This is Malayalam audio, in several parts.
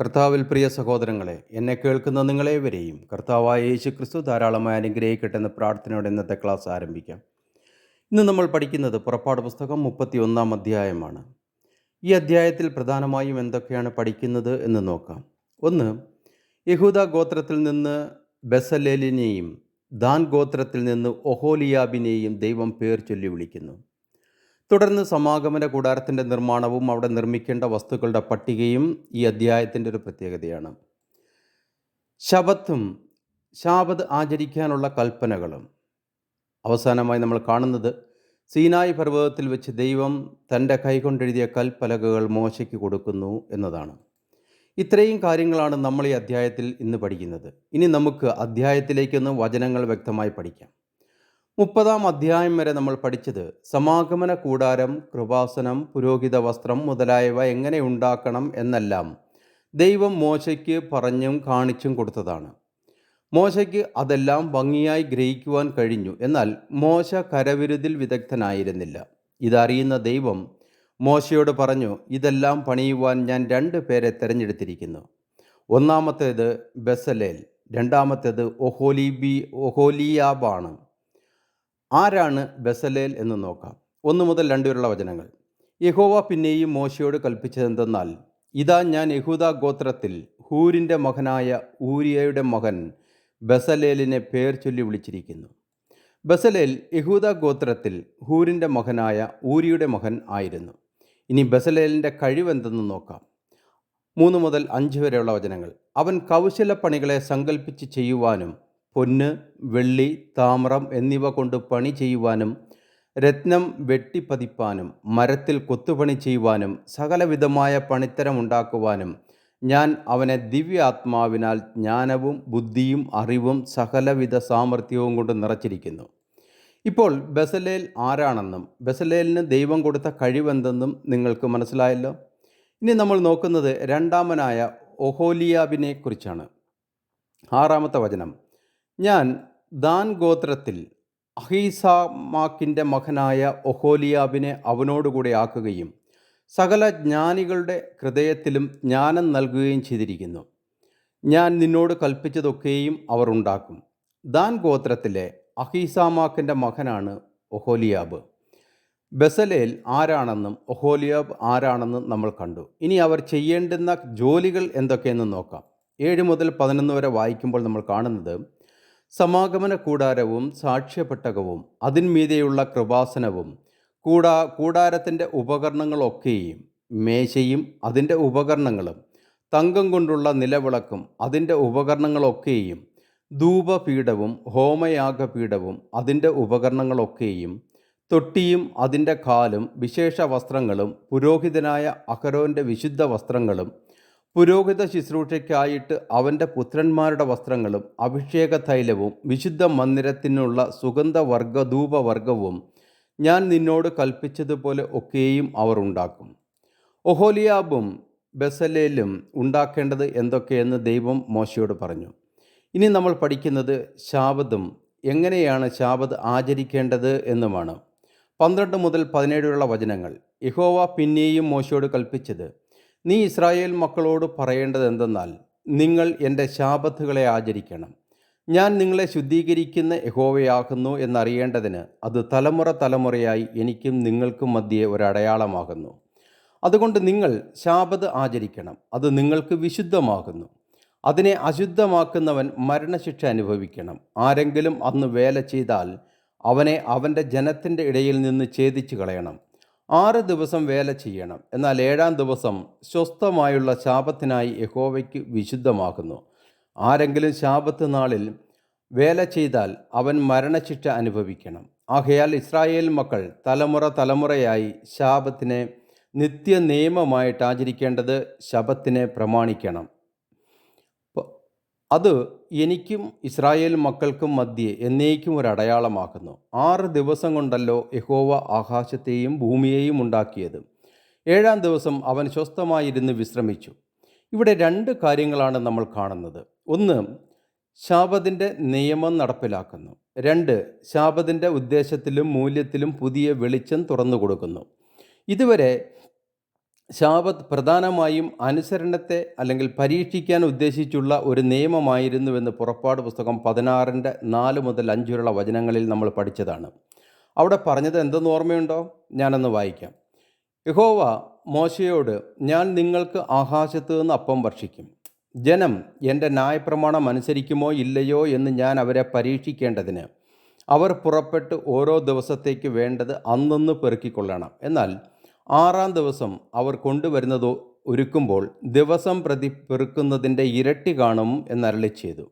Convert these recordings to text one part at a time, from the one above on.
കർത്താവിൽ പ്രിയ സഹോദരങ്ങളെ എന്നെ കേൾക്കുന്ന നിങ്ങളേവരെയും കർത്താവായ യേശു ക്രിസ്തു ധാരാളമായി അനുഗ്രഹിക്കട്ടെന്ന് പ്രാർത്ഥനയോടെ ഇന്നത്തെ ക്ലാസ് ആരംഭിക്കാം. ഇന്ന് നമ്മൾ പഠിക്കുന്നത് പുറപ്പാട് പുസ്തകം മുപ്പത്തി ഒന്നാം അധ്യായമാണ്. ഈ അധ്യായത്തിൽ പ്രധാനമായും എന്തൊക്കെയാണ് പഠിക്കുന്നത് എന്ന് നോക്കാം. ഒന്ന് യഹൂദ ഗോത്രത്തിൽ നിന്ന് ബെസലേലിനെയും ദാൻ ഗോത്രത്തിൽ നിന്ന് ഒഹോലിയാബിനെയും ദൈവം പേർ ചൊല്ലി വിളിക്കുന്നു. തുടർന്ന് സമാഗമന കൂടാരത്തിന്റെ നിർമ്മാണവും അവിടെ നിർമ്മിക്കേണ്ട വസ്തുക്കളുടെ പട്ടികയും ഈ അധ്യായത്തിന്റെ ഒരു പ്രത്യേകതയാണ്. ശബത്തും ശാബത് ആചരിക്കാനുള്ള കൽപ്പനകളും. അവസാനമായി നമ്മൾ കാണുന്നത് സീനായ് പർവതത്തിൽ വെച്ച് ദൈവം തന്റെ കൈകൊണ്ടെഴുതിയ കൽപ്പലകകൾ മോശയ്ക്ക് കൊടുക്കുന്നു എന്നതാണ്. ഇത്രയും കാര്യങ്ങളാണ് നമ്മൾ ഈ അധ്യായത്തിൽ ഇന്ന് പഠിക്കുന്നത്. ഇനി നമുക്ക് അധ്യായത്തിലേക്കൊന്ന് വചനങ്ങൾ വ്യക്തമായി പഠിക്കാം. മുപ്പതാം അധ്യായം വരെ നമ്മൾ പഠിച്ചത് സമാഗമന കൂടാരം കൃപാസനം പുരോഹിത വസ്ത്രം മുതലായവ എങ്ങനെ ഉണ്ടാക്കണം എന്നെല്ലാം ദൈവം മോശയ്ക്ക് പറഞ്ഞും കാണിച്ചും കൊടുത്തതാണ്. മോശയ്ക്ക് അതെല്ലാം ഭംഗിയായി ഗ്രഹിക്കുവാൻ കഴിഞ്ഞു. എന്നാൽ മോശ കരവിരുതിൽ വിദഗ്ധനായിരുന്നില്ല. ഇതറിയുന്ന ദൈവം മോശയോട് പറഞ്ഞു ഇതെല്ലാം പണിയുവാൻ ഞാൻ രണ്ട് പേരെ തിരഞ്ഞെടുത്തിരിക്കുന്നു. ഒന്നാമത്തേത് ബെസലേൽ രണ്ടാമത്തേത് ഒഹോലിബി ഒഹോലിയാബാണ്. ആരാണ് ബസലേൽ എന്ന് നോക്കാം. ഒന്ന് മുതൽ രണ്ട് വരെയുള്ള വചനങ്ങൾ. യഹോവ പിന്നെയും മോശയോട് കൽപ്പിച്ചതെന്തെന്നാൽ ഇതാ ഞാൻ യഹൂദ ഗോത്രത്തിൽ ഹൂരിന്റെ മകനായ ഊരിയയുടെ മകൻ ബസലേലിനെ പേർ ചൊല്ലി വിളിച്ചിരിക്കുന്നു. ബസലേൽ യഹൂദ ഗോത്രത്തിൽ ഹൂരിന്റെ മകനായ ഊരിയുടെ മകൻ ആയിരുന്നു. ഇനി ബസലേലിന്റെ കഴിവെന്തെന്ന് നോക്കാം. മൂന്ന് മുതൽ അഞ്ച് വരെയുള്ള വചനങ്ങൾ. അവൻ കൗശലപ്പണികളെ സങ്കല്പിച്ച് ചെയ്യുവാനും പൊന്ന് വെള്ളി താമ്രം എന്നിവ കൊണ്ട് പണി ചെയ്യുവാനും രത്നം വെട്ടിപ്പതിപ്പാനും മരത്തിൽ കൊത്തുപണി ചെയ്യുവാനും സകലവിധമായ പണിത്തരം ഉണ്ടാക്കുവാനും ഞാൻ അവനെ ദിവ്യാത്മാവിനാൽ ജ്ഞാനവും ബുദ്ധിയും അറിവും സകലവിധ സാമർഥ്യവും കൊണ്ട് നിറച്ചിരിക്കുന്നു. ഇപ്പോൾ ബസലേൽ ആരാണെന്നും ബസലേലിന് ദൈവം കൊടുത്ത കഴിവെന്തെന്നും നിങ്ങൾക്ക് മനസ്സിലായല്ലോ? ഇനി നമ്മൾ നോക്കുന്നത് രണ്ടാമനായ ഒഹോലിയാബിനെ കുറിച്ചാണ്. ആറാമത്തെ വചനം. ഞാൻ ദാൻ ഗോത്രത്തിൽ അഹീസാമാക്കിന്റെ മകനായ ഒഹോലിയാബിനെ അവനോടുകൂടെ ആക്കുകയും സകല ജ്ഞാനികളുടെ ഹൃദയത്തിലും ജ്ഞാനം നൽകുകയും ചെയ്തിരിക്കുന്നു. ഞാൻ നിന്നോട് കൽപ്പിച്ചതൊക്കെയും അവർ ഉണ്ടാക്കും. ദാൻ ഗോത്രത്തിലെ അഹീസാമാക്കിന്റെ മകനാണ് ഒഹോലിയാബ്. ബസലേൽ ആരാണെന്നും ഒഹോലിയാബ് ആരാണെന്നും നമ്മൾ കണ്ടു. ഇനി അവർ ചെയ്യേണ്ടുന്ന ജോലികൾ എന്തൊക്കെയെന്ന് നോക്കാം. ഏഴ് മുതൽ പതിനൊന്ന് വരെ വായിക്കുമ്പോൾ നമ്മൾ കാണുന്നത് സമാഗമന കൂടാരവും സാക്ഷ്യപ്പെട്ടകവും അതിന്മീതെയുള്ള കൃപാസനവും കൂടാ കൂടാരത്തിന്റെ ഉപകരണങ്ങളൊക്കെയും മേശയും അതിന്റെ ഉപകരണങ്ങളും തങ്കം കൊണ്ടുള്ള നിലവിളക്കും അതിന്റെ ഉപകരണങ്ങളൊക്കെയും ധൂപപീഠവും ഹോമയാഗപീഠവും അതിന്റെ ഉപകരണങ്ങളൊക്കെയും തൊട്ടിയും അതിന്റെ കാലും വിശേഷ വസ്ത്രങ്ങളും പുരോഹിതനായ അഹരോന്റെ വിശുദ്ധ വസ്ത്രങ്ങളും പുരോഹിത ശുശ്രൂഷയ്ക്കായിട്ട് അവന്റെ പുത്രന്മാരുടെ വസ്ത്രങ്ങളും അഭിഷേക തൈലവും വിശുദ്ധ മന്ദിരത്തിനുള്ള സുഗന്ധവർഗ ധൂപവർഗവും ഞാൻ നിന്നോട് കൽപ്പിച്ചതുപോലെ ഒക്കെയും അവർ ഉണ്ടാക്കും. ഒഹോലിയാബും ബസലേലും ഉണ്ടാക്കേണ്ടത് എന്തൊക്കെയെന്ന് ദൈവം മോശയോട് പറഞ്ഞു. ഇനി നമ്മൾ പഠിക്കുന്നത് ശാബദും എങ്ങനെയാണ് ശാബദ് ആചരിക്കേണ്ടത് എന്നുമാണ്. പന്ത്രണ്ട് മുതൽ പതിനേഴുള്ള വചനങ്ങൾ. യഹോവ പിന്നെയും മോശയോട് കൽപ്പിച്ചത് നീ ഇസ്രായേൽ മക്കളോട് പറയേണ്ടത് എന്തെന്നാൽ നിങ്ങൾ എന്റെ ശാപത്തുകളെ ആചരിക്കണം. ഞാൻ നിങ്ങളെ ശുദ്ധീകരിക്കുന്ന യഹോവയാകുന്നു എന്നറിയേണ്ടതിന് അത് തലമുറ തലമുറയായി എനിക്കും നിങ്ങൾക്കും മധ്യേ ഒരടയാളമാകുന്നു. അതുകൊണ്ട് നിങ്ങൾ ശാപത് ആചരിക്കണം. അത് നിങ്ങൾക്ക് വിശുദ്ധമാകുന്നു. അതിനെ അശുദ്ധമാക്കുന്നവൻ മരണശിക്ഷ അനുഭവിക്കണം. ആരെങ്കിലും അന്ന് വേല ചെയ്താൽ അവനെ അവന്റെ ജനത്തിന്റെ ഇടയിൽ നിന്ന് ഛേദിച്ചു കളയണം ആറ് ദിവസം വേല ചെയ്യണം. എന്നാൽ ഏഴാം ദിവസം സ്വസ്ഥമായുള്ള ശാപത്തിനായി യഹോവയ്ക്ക് വിശുദ്ധമാക്കുന്നു ആരെങ്കിലും ശാപത്ത് നാളിൽ വേല ചെയ്താൽ അവൻ മരണശിക്ഷ അനുഭവിക്കണം. ആകയാൽ ഇസ്രായേൽ മക്കൾ തലമുറ തലമുറയായി ശാപത്തിനെ നിത്യ നിയമമായിട്ട് ആചരിക്കേണ്ടത് ശബത്തിനെ പ്രമാണിക്കണം. അത് എനിക്കും ഇസ്രായേൽ മക്കൾക്കും മധ്യേ എന്നേക്കും ഒരു അടയാളമാക്കുന്നു. ആറ് ദിവസം കൊണ്ടല്ലോ യഹോവ ആകാശത്തെയും ഭൂമിയെയും ഉണ്ടാക്കിയത്. ഏഴാം ദിവസം അവൻ സ്വസ്ഥമായിരുന്ന് വിശ്രമിച്ചു. ഇവിടെ രണ്ട് കാര്യങ്ങളാണ് നമ്മൾ കാണുന്നത്. ഒന്ന് ശാപത്തിന്റെ നിയമം നടപ്പിലാക്കുന്നു. രണ്ട് ശാപത്തിന്റെ ഉദ്ദേശത്തിലും മൂല്യത്തിലും പുതിയ വെളിച്ചം തുറന്നു കൊടുക്കുന്നു ഇതുവരെ ശാബത്ത് പ്രധാനമായും അനുസരണത്തെ അല്ലെങ്കിൽ പരീക്ഷിക്കാൻ ഉദ്ദേശിച്ചുള്ള ഒരു നിയമമായിരുന്നുവെന്ന് പുറപ്പാട് പുസ്തകം പതിനാറിന്റെ നാല് മുതൽ അഞ്ച് വരെയുള്ള വചനങ്ങളിൽ നമ്മൾ പഠിച്ചതാണ്. അവിടെ പറഞ്ഞത് എന്തെന്ന് ഓർമ്മയുണ്ടോ? ഞാനൊന്ന് വായിക്കാം. യഹോവ മോശയോട് ഞാൻ നിങ്ങൾക്ക് ആകാശത്ത് നിന്ന് അപ്പം വർഷിക്കും. ജനം എന്റെ ന്യായപ്രമാണം അനുസരിക്കുമോ ഇല്ലയോ എന്ന് ഞാൻ അവരെ പരീക്ഷിക്കേണ്ടതിന്. അവർ പുറപ്പെട്ട് ഓരോ ദിവസത്തേക്ക് വേണ്ടത് അന്നൊന്ന് പെറുക്കിക്കൊള്ളണം. എന്നാൽ ആറാം ദിവസം അവർ കൊണ്ടുവരുന്നത് ഒരുക്കുമ്പോൾ ദിവസം പ്രതി പെറുക്കുന്നതിന്റെ ഇരട്ടി കാണും എന്നരളി ചെയ്തു.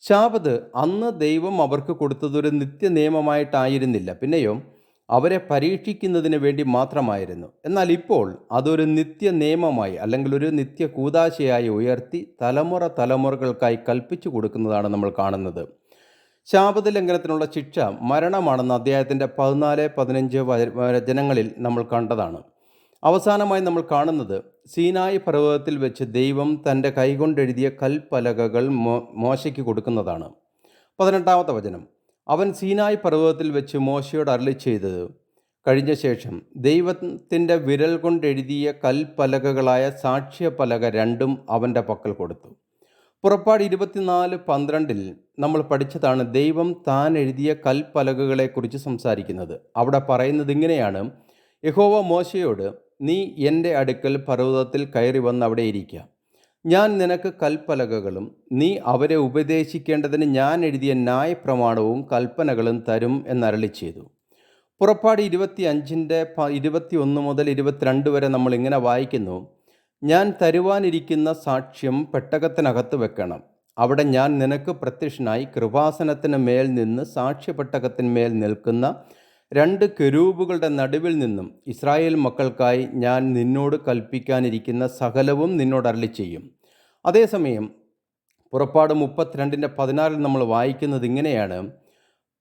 ശാപത് അന്ന് ദൈവം അവർക്ക് കൊടുത്തതൊരു നിത്യ നിയമമായിട്ടായിരുന്നില്ല പിന്നെയോ അവരെ പരീക്ഷിക്കുന്നതിന് വേണ്ടി മാത്രമായിരുന്നു. എന്നാൽ ഇപ്പോൾ അതൊരു നിത്യ നിയമമായി അല്ലെങ്കിൽ ഒരു നിത്യ കൂതാശയായി ഉയർത്തി തലമുറ തലമുറകൾക്കായി കൽപ്പിച്ചു കൊടുക്കുന്നതാണ് നമ്മൾ കാണുന്നത്. ശാപത ലംഘനത്തിനുള്ള ശിക്ഷ മരണമാണെന്ന് അദ്ദേഹത്തിന്റെ പതിനാല് പതിനഞ്ച് വചനങ്ങളിൽ നമ്മൾ കണ്ടതാണ്. അവസാനമായി നമ്മൾ കാണുന്നത് സീനായി പർവതത്തിൽ വെച്ച് ദൈവം തന്റെ കൈകൊണ്ടെഴുതിയ കൽപ്പലകകൾ മോ മോശയ്ക്ക് കൊടുക്കുന്നതാണ്. പതിനെട്ടാമത്തെ വചനം. അവൻ സീനായി പർവതത്തിൽ വെച്ച് മോശയോട് അരളി ചെയ്തത് കഴിഞ്ഞ ശേഷം ദൈവത്തിന്റെ വിരൽ കൊണ്ടെഴുതിയ കൽപ്പലകകളായ സാക്ഷ്യപലക രണ്ടും അവന്റെ പക്കൽ കൊടുത്തു. പുറപ്പാട് ഇരുപത്തിനാല് പന്ത്രണ്ടിൽ നമ്മൾ പഠിച്ചതാണ് ദൈവം താൻ എഴുതിയ കൽപ്പലകകളെക്കുറിച്ച് സംസാരിക്കുന്നത്. അവിടെ പറയുന്നത് ഇങ്ങനെയാണ്. യഹോവ മോശയോട് നീ എന്റെ അടുക്കൽ പർവതത്തിൽ കയറി വന്ന് അവിടെ ഇരിക്കുക ഞാൻ നിനക്ക് കൽപ്പലകകളും നീ അവരെ ഉപദേശിക്കേണ്ടതിന് ഞാൻ എഴുതിയ ന്യായപ്രമാണവും കൽപ്പനകളും തരും എന്നരളി ചെയ്തു. പുറപ്പാട് ഇരുപത്തി അഞ്ചിന്റെ ഇരുപത്തി ഒന്ന് മുതൽ ഇരുപത്തിരണ്ട് വരെ നമ്മൾ ഇങ്ങനെ വായിക്കുന്നു. ഞാൻ തരുവാനിരിക്കുന്ന സാക്ഷ്യം പെട്ടകത്തിനകത്ത് വെക്കണം. അവിടെ ഞാൻ നിനക്ക് പ്രത്യക്ഷനായി കൃപാസനത്തിന് മേൽ നിന്ന് സാക്ഷ്യപ്പെട്ടകത്തിന്മേൽ നിൽക്കുന്ന രണ്ട് കെരൂബുകളുടെ നടുവിൽ നിന്നും ഇസ്രായേൽ മക്കൾക്കായി ഞാൻ നിന്നോട് കൽപ്പിക്കാനിരിക്കുന്ന സകലവും നിന്നോട് അരളി ചെയ്യും അതേസമയം പുറപ്പാട് മുപ്പത്തിരണ്ടിന്റെ പതിനാറിൽ നമ്മൾ വായിക്കുന്നത് ഇങ്ങനെയാണ്.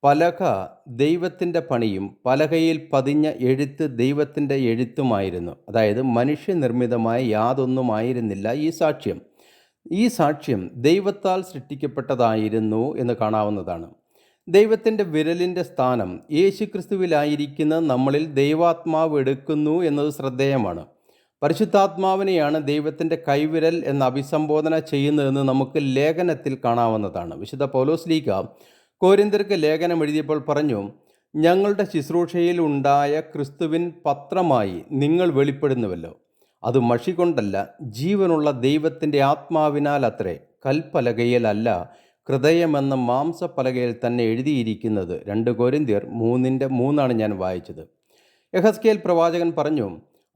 പലക ദൈവത്തിന്റെ പണിയും പലകയിൽ പതിഞ്ഞ എഴുത്ത് ദൈവത്തിന്റെ എഴുത്തുമായിരുന്നു. അതായത് മനുഷ്യനിർമ്മിതമായ യാതൊന്നുമായിരുന്നില്ല ഈ സാക്ഷ്യം. ഈ സാക്ഷ്യം ദൈവത്താൽ സൃഷ്ടിക്കപ്പെട്ടതായിരുന്നു എന്ന് കാണാവുന്നതാണ്. ദൈവത്തിന്റെ വിരലിന്റെ സ്ഥാനം യേശുക്രിസ്തുവിലായിരിക്കുന്ന നമ്മളിൽ ദൈവാത്മാവ് എടുക്കുന്നു എന്നത് ശ്രദ്ധേയമാണ്. പരിശുദ്ധാത്മാവിനെയാണ് ദൈവത്തിന്റെ കൈവിരൽ എന്ന് അഭിസംബോധന ചെയ്യുന്നതെന്ന് നമുക്ക് ലേഖനത്തിൽ കാണാവുന്നതാണ്. വിശുദ്ധ പൗലോസ് ലീഗ കോരിന്തർക്ക് ലേഖനം എഴുതിയപ്പോൾ പറഞ്ഞു ഞങ്ങളുടെ ശുശ്രൂഷയിൽ ഉണ്ടായ ക്രിസ്തുവിൻ പത്രമായി നിങ്ങൾ വെളിപ്പെടുന്നുവല്ലോ. അത് മഷി കൊണ്ടല്ല ജീവനുള്ള ദൈവത്തിന്റെ ആത്മാവിനാൽ അത്രേ കൽപ്പലകയിലല്ല ഹൃദയമെന്ന മാംസപ്പലകയിൽ തന്നെ എഴുതിയിരിക്കുന്നത് രണ്ട് കോരിന്തിയർ മൂന്നിന്റെ മൂന്നാണ് ഞാൻ വായിച്ചത്. യഹസ്കേൽ പ്രവാചകൻ പറഞ്ഞു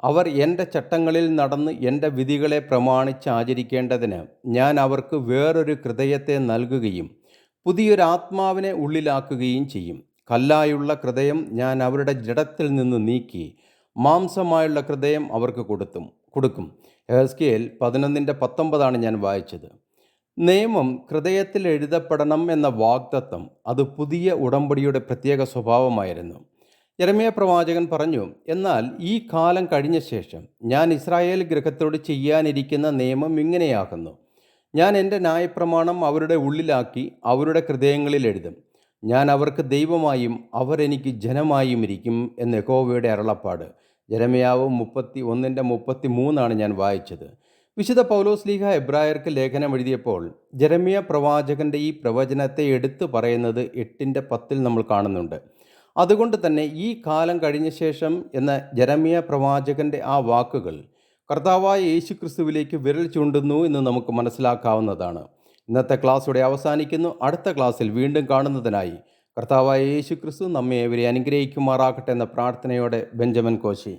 അവർ എന്റെ ചട്ടങ്ങളിൽ നടന്ന് എന്റെ വിധികളെ പ്രമാണിച്ച് ആചരിക്കേണ്ടതിന് ഞാൻ അവർക്ക് വേറൊരു ഹൃദയത്തെ നൽകുകയും പുതിയൊരു ആത്മാവിനെ ഉള്ളിലാക്കുകയും ചെയ്യും. കല്ലായുള്ള ഹൃദയം ഞാൻ അവരുടെ ജഡത്തിൽ നിന്ന് നീക്കി മാംസമായുള്ള ഹൃദയം അവർക്ക് കൊടുത്തും കൊടുക്കും. എഹസ്കേൽ പതിനൊന്നിന്റെ പത്തൊമ്പതാണ് ഞാൻ വായിച്ചത്. നിയമം ഹൃദയത്തിൽ എഴുതപ്പെടണം എന്ന വാഗ്ദത്തം അത് പുതിയ ഉടമ്പടിയുടെ പ്രത്യേക സ്വഭാവമായിരുന്നു. യരമയ പ്രവാചകൻ പറഞ്ഞു എന്നാൽ ഈ കാലം കഴിഞ്ഞ ശേഷം ഞാൻ ഇസ്രായേൽ ഗൃഹത്തോട് ചെയ്യാനിരിക്കുന്ന നിയമം ഇങ്ങനെയാകുന്നു. ഞാൻ എന്റെ ന്യായപ്രമാണം അവരുടെ ഉള്ളിലാക്കി അവരുടെ ഹൃദയങ്ങളിൽ എഴുതും. ഞാൻ അവർക്ക് ദൈവമായും അവരെനിക്ക് ജനമായും ഇരിക്കും എന്ന് യഹോവയുടെ അരുളപ്പാട്. ജരമയാവ് മുപ്പത്തി ഒന്നിന്റെ മുപ്പത്തി മൂന്നാണ് ഞാൻ വായിച്ചത്. വിശുദ്ധ പൗലോസ് ലീഹ എബ്രായർക്ക് ലേഖനം എഴുതിയപ്പോൾ ജരമിയ പ്രവാചകന്റെ ഈ പ്രവചനത്തെ എടുത്തു പറയുന്നത് എട്ടിന്റെ പത്തിൽ നമ്മൾ കാണുന്നുണ്ട്. അതുകൊണ്ട് തന്നെ ഈ കാലം കഴിഞ്ഞ ശേഷം എന്ന ജരമിയ പ്രവാചകന്റെ ആ വാക്കുകൾ കർത്താവായ യേശു ക്രിസ്തുവിലേക്ക് വിരൽ ചൂണ്ടുന്നു എന്ന് നമുക്ക് മനസ്സിലാക്കാവുന്നതാണ്. ഇന്നത്തെ ക്ലാസ് ഇവിടെ അവസാനിക്കുന്നു. അടുത്ത ക്ലാസ്സിൽ വീണ്ടും കാണുന്നതിനായി കർത്താവായ യേശു ക്രിസ്തു നമ്മെ ഇവരെ അനുഗ്രഹിക്കുമാറാകട്ടെ എന്ന പ്രാർത്ഥനയോടെ ബെഞ്ചമിൻ കോശി.